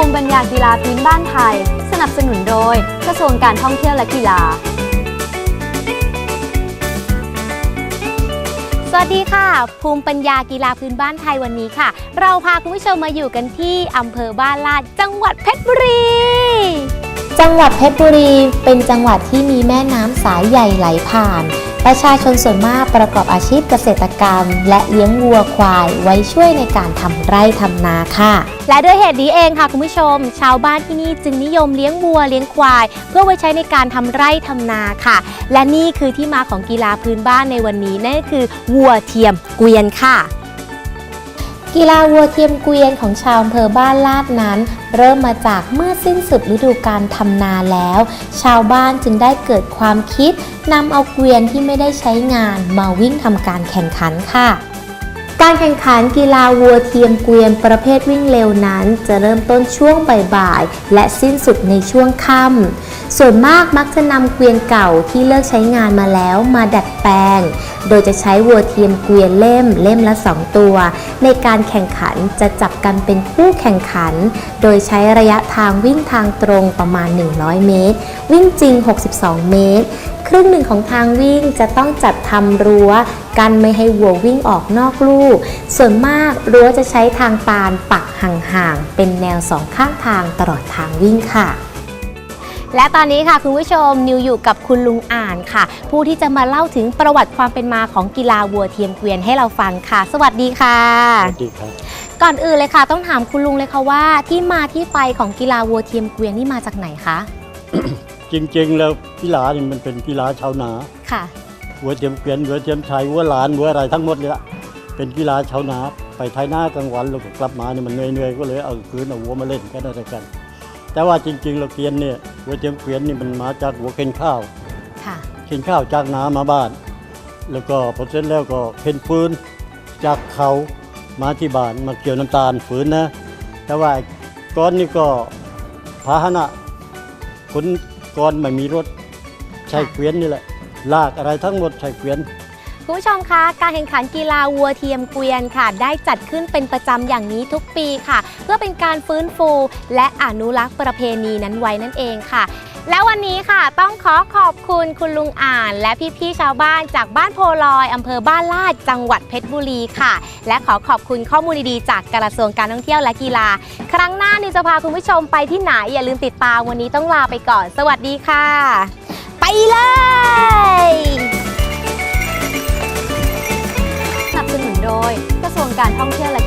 ภูมิปัญญากีฬาพื้นบ้านไทย สนับสนุนโดยกระทรวงการท่องเที่ยวและกีฬา สวัสดีค่ะ ภูมิปัญญากีฬาพื้นบ้านไทยวันนี้ค่ะ เราพาคุณผู้ชมมาอยู่กันที่อำเภอบ้านลาดจังหวัดเพชรบุรี จังหวัดเพชรบุรี เป็นจังหวัดที่มีแม่น้ำสายใหญ่ไหลผ่าน ประชาชนส่วนมากประกอบอาชีพเกษตรกรรม และเลี้ยงวัวควายไว้ช่วยในการทำไร่ทำนาค่ะ และด้วยเหตุนี้เองค่ะคุณผู้ชม ชาวบ้านที่นี่จึงนิยมเลี้ยงวัวเลี้ยงควาย เพื่อไว้ใช้ในการทำไร่ทำนาค่ะ และนี่คือที่มาของกีฬาพื้นบ้านในวันนี้นั่นก็คือวัวเทียมเกวียนค่ะ กีฬาวัวเทียมเกวียนของชาวอำเภอบ้านลาดนั้น เริ่มมาจากเมื่อสิ้นสุดฤดูการทำนาแล้ว ชาวบ้านจึงได้เกิดความคิดนำเอาเกวียนที่ไม่ได้ใช้งานมาวิ่งทำการแข่งขันค่ะ การแข่งขันกีฬาวัวเทียมเกวียนประเภทวิ่งเร็วนั้น จะเริ่มต้นช่วงบ่ายๆ และสิ้นสุดในช่วงค่ำส่วนมากมักจะนำเกวียนเก่าที่เลิกใช้งานมาแล้วมาดัดแปลง โดยจะใช้วัวเทียมเกวียนเล่มเล่มละ 2 ตัว ในการแข่งขันจะจับกันเป็นคู่แข่งขัน โดยใช้ระยะทางวิ่งทางตรงประมาณ 100 เมตร วิ่งจริง 62 เมตร ครึ่งหนึ่งของทางวิ่งจะต้องจัดทำรั้ว กันไม่ให้วัววิ่งออกนอกลู่ส่วนมากรั้วจะใช้ทางตาลปักห่างๆ เป็นแนวสองข้างทางตลอดทางวิ่งค่ะและตอนนี้ค่ะคุณผู้ชมนิวอยู่กับคุณลุงอ่านค่ะ ผู้ที่จะมาเล่าถึงประวัติความเป็นมาของกีฬาวัวเทียมเกวียนให้เราฟังค่ะ สวัสดีค่ะสวัสดีครับก่อนอื่นเลยค่ะ ต้องถามคุณลุงเลยค่ะว่า ที่มาที่ไปของกีฬาวัวเทียมเกวียนนี่มาจากไหนคะจริงๆแล้วกีฬานี่มันเป็นกีฬาชาวนาค่ะ วัวเทียมเกวียนวัวเทียมชัยวัวหลานวัวอะไรทั้งหมดเลยละเป็นกีฬาชาวนาไปไทยหน้ากลางวันแล้วก็กลับมาเนี่ยมันเหนื่อยๆก็เลยเอาคืนเอาวัวมาเล่นกันอะไรกัน แต่ว่าจริงๆเราเกวียนเนี่ยวัวเทียมเกวียนนี่มันมาจากวัวเข็นข้าวค่ะเข็นข้าวจากนามาบ้าน แล้วก็พอเสร็จแล้วก็เข็นฟืนจากเขามาที่บ้านมาเกี่ยวน้ำตาลฟืนนะ แต่ว่าก้อนนี่ก็พาหนะคนก้อนไม่มีรถใช้เกวียนนี่แหละ ลากอะไรทั้งหมดใช้เกวียนคุณผู้ชมคะการแข่งขันกีฬาวัวเทียมเกวียนค่ะ ได้จัดขึ้นเป็นประจำอย่างนี้ทุกปีค่ะ เพื่อเป็นการฟื้นฟู และอนุรักษ์ประเพณีนั้นไว้นั่นเองค่ะ และวันนี้ค่ะต้องขอขอบคุณคุณลุงอ่าน และพี่ๆชาวบ้านจากบ้านโพลอยอำเภอบ้านลาดจังหวัดเพชรบุรีค่ะ และขอขอบคุณข้อมูลดีๆจากกระทรวงการท่องเที่ยวและกีฬา ครั้งหน้านิวจะพาคุณผู้ชมไปที่ไหนอย่าลืมติดตามวันนี้ต้องลาไปก่อน สวัสดีค่ะ ไปเลย สนับส